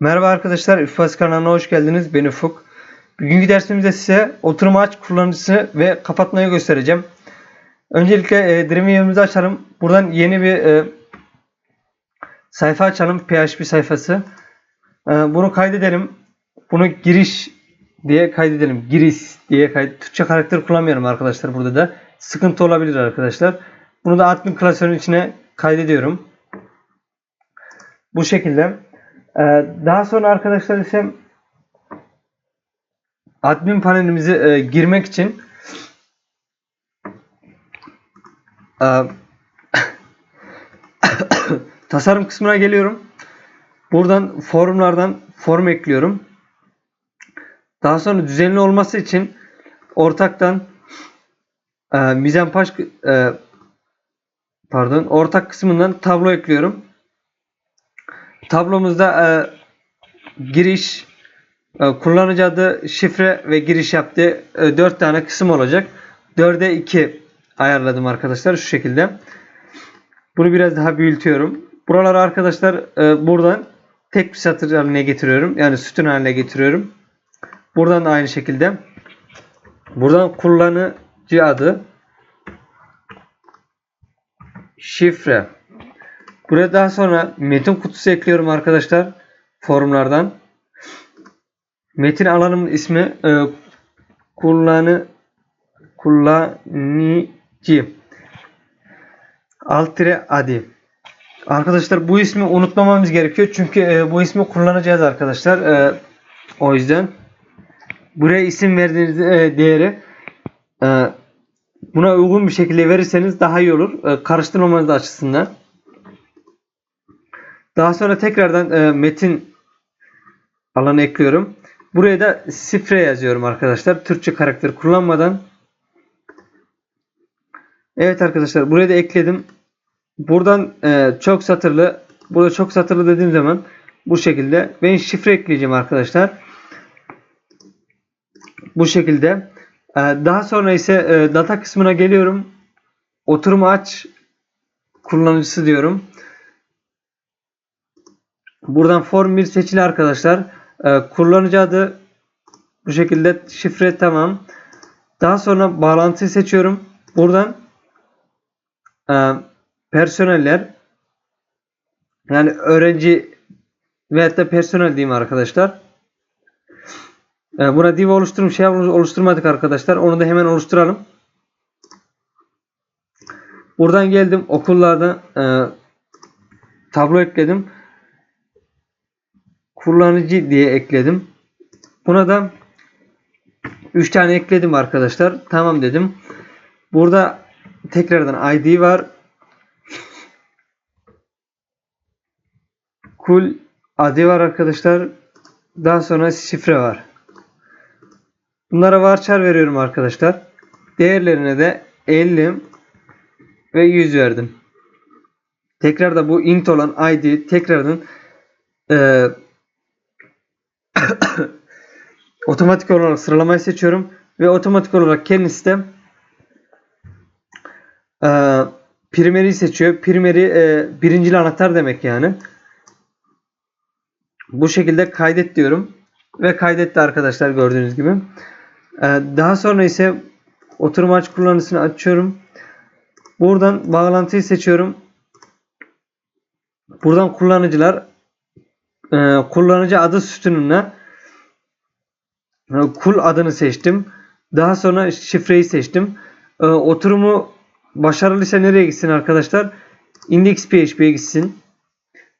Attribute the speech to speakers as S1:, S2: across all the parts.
S1: Merhaba arkadaşlar, Ufaz kanalına hoş geldiniz. Ben Ufuk. Bugünkü dersimizde size oturum aç kullanıcısı ve kapatmayı göstereceğim. Öncelikle e, Dreamweaver'ımızı açalım. Buradan yeni bir e, sayfa açalım. PHP sayfası. E, bunu kaydedelim. Bunu giriş diye kaydedelim. Giriş diye kaydet. Türkçe karakter kullanmıyorum arkadaşlar burada da. Sıkıntı olabilir arkadaşlar. Bunu da admin klasörün içine kaydediyorum. Bu şekilde. Ee, daha sonra arkadaşlar ise admin panelimizi e, girmek için e, tasarım kısmına geliyorum. Buradan forumlardan form ekliyorum. Daha sonra düzenli olması için ortaktan e, mizenpaş e, pardon ortak kısmından tablo ekliyorum. Tablomuzda e, giriş, e, kullanıcı adı, şifre ve giriş yaptığı e, 4 tane kısım olacak. 4'e 2 ayarladım arkadaşlar şu şekilde. Bunu biraz daha büyütüyorum. Buraları arkadaşlar e, buradan tek bir satır haline getiriyorum. Yani sütun haline getiriyorum. Buradan da aynı şekilde. Buradan kullanıcı adı, şifre, Buraya daha sonra metin kutusu ekliyorum arkadaşlar. Forumlardan. Metin alanımın ismi e, kullanı kullanıcı alt tire adi. Arkadaşlar bu ismi unutmamamız gerekiyor. Çünkü e, bu ismi kullanacağız arkadaşlar. E, o yüzden buraya isim verdiğiniz e, değeri e, buna uygun bir şekilde verirseniz daha iyi olur. E, karıştırmamanız açısından. Daha sonra tekrardan e, metin alanı ekliyorum. Buraya da şifre yazıyorum arkadaşlar. Türkçe karakter kullanmadan. Evet arkadaşlar buraya da ekledim. Buradan e, çok satırlı burada çok satırlı dediğim zaman bu şekilde ben şifre ekleyeceğim arkadaşlar. Bu şekilde. E, daha sonra ise e, data kısmına geliyorum. Oturumu aç kullanıcısı diyorum. Buradan form 1 seçili arkadaşlar. Ee, kullanıcı adı bu şekilde şifre tamam. Daha sonra bağlantıyı seçiyorum. Buradan e, personeller yani öğrenci veyahut da personel diyeyim arkadaşlar. E, buna div oluşturum şey oluşturmadık arkadaşlar. Onu da hemen oluşturalım. Buradan geldim okullarda e, tablo ekledim kullanıcı diye ekledim. Buna da 3 tane ekledim arkadaşlar. Tamam dedim. Burada tekrardan ID var. Kul adı var arkadaşlar. Daha sonra şifre var. Bunlara varchar veriyorum arkadaşlar. Değerlerine de 50 ve 100 verdim. Tekrar da bu int olan id tekrardan e, otomatik olarak sıralamayı seçiyorum ve otomatik olarak kendisi de e, primeri seçiyor. Primeri e, birincil anahtar demek yani. Bu şekilde kaydet diyorum. Ve kaydetti arkadaşlar gördüğünüz gibi. E, daha sonra ise oturum aç kullanıcısını açıyorum. Buradan bağlantıyı seçiyorum. Buradan kullanıcılar e, kullanıcı adı sütununa kul adını seçtim. Daha sonra şifreyi seçtim. E, oturumu başarılıysa nereye gitsin arkadaşlar? Index PHP'ye gitsin.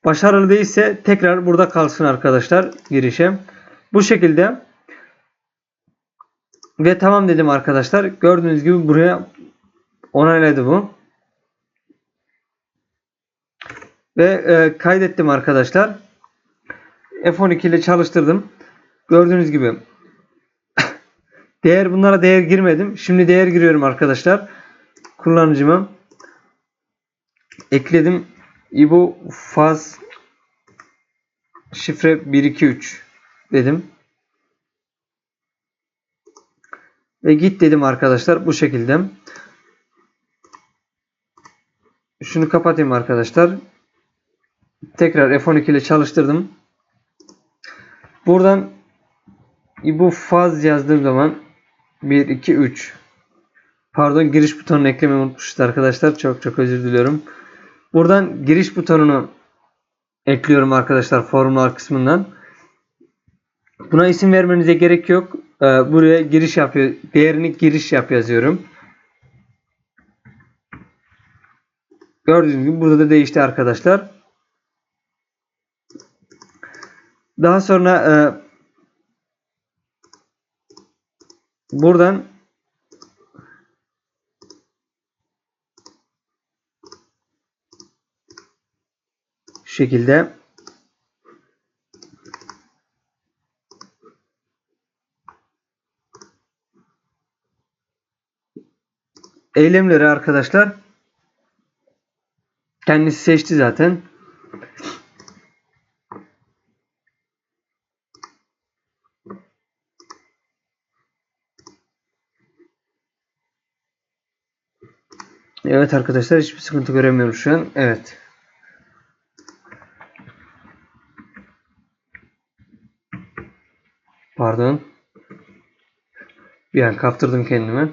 S1: Başarılı değilse tekrar burada kalsın arkadaşlar girişe. Bu şekilde ve tamam dedim arkadaşlar. Gördüğünüz gibi buraya onayladı bu. Ve e, kaydettim arkadaşlar. F12 ile çalıştırdım. Gördüğünüz gibi değer bunlara değer girmedim. Şimdi değer giriyorum arkadaşlar. Kullanıcıma ekledim. İbo faz şifre 123 dedim. Ve git dedim arkadaşlar bu şekilde. Şunu kapatayım arkadaşlar. Tekrar F12 ile çalıştırdım. Buradan İbu faz yazdığım zaman 1 2 3 Pardon giriş butonunu eklemeyi unutmuşuz arkadaşlar. Çok çok özür diliyorum. Buradan giriş butonunu ekliyorum arkadaşlar formlar kısmından. Buna isim vermenize gerek yok. Ee, buraya giriş yapıyor. Değerini giriş yap yazıyorum. Gördüğünüz gibi burada da değişti arkadaşlar. Daha sonra e, buradan şu şekilde eylemleri arkadaşlar kendisi seçti zaten. Evet arkadaşlar hiçbir sıkıntı göremiyorum şu an. Evet. Pardon. Bir an kaptırdım kendimi.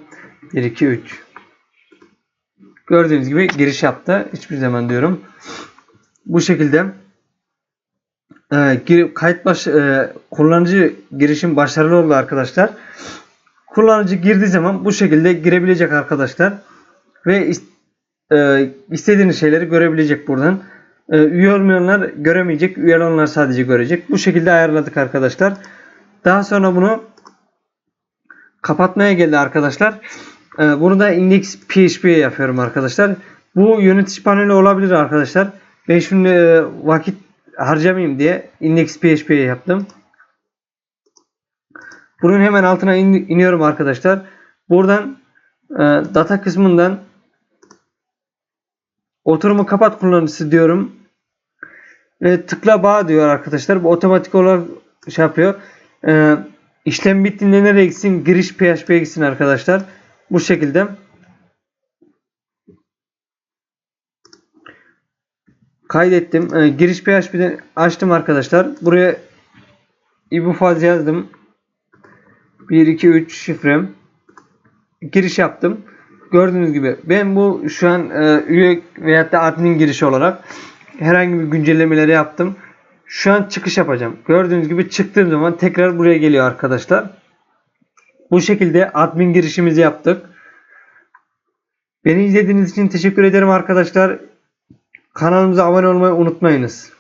S1: 1 2 3. Gördüğünüz gibi giriş yaptı. Hiçbir zaman diyorum. Bu şekilde e, kayıt baş e, kullanıcı girişim başarılı oldu arkadaşlar. Kullanıcı girdiği zaman bu şekilde girebilecek arkadaşlar ve e, istediğiniz şeyleri görebilecek buradan. E, üye olmayanlar göremeyecek, üye olanlar sadece görecek. Bu şekilde ayarladık arkadaşlar. Daha sonra bunu kapatmaya geldi arkadaşlar. E, bunu da index PHP'ye yapıyorum arkadaşlar. Bu yönetici paneli olabilir arkadaşlar. Ben şimdi e, vakit harcamayayım diye index PHP'ye yaptım. Bunun hemen altına in- iniyorum arkadaşlar. Buradan data kısmından oturumu kapat kullanıcısı diyorum. Ve tıkla bağ diyor arkadaşlar. Bu otomatik olarak şey yapıyor. E, işlem bittiğinde nereye gitsin? Giriş PHP'ye gitsin arkadaşlar. Bu şekilde. Kaydettim. E, giriş PHP'den açtım arkadaşlar. Buraya ibufaz yazdım. 1 2 3 şifrem. Giriş yaptım. Gördüğünüz gibi ben bu şu an e, üye veyahut da admin girişi olarak herhangi bir güncellemeleri yaptım. Şu an çıkış yapacağım. Gördüğünüz gibi çıktığım zaman tekrar buraya geliyor arkadaşlar. Bu şekilde admin girişimizi yaptık. Beni izlediğiniz için teşekkür ederim arkadaşlar. Kanalımıza abone olmayı unutmayınız.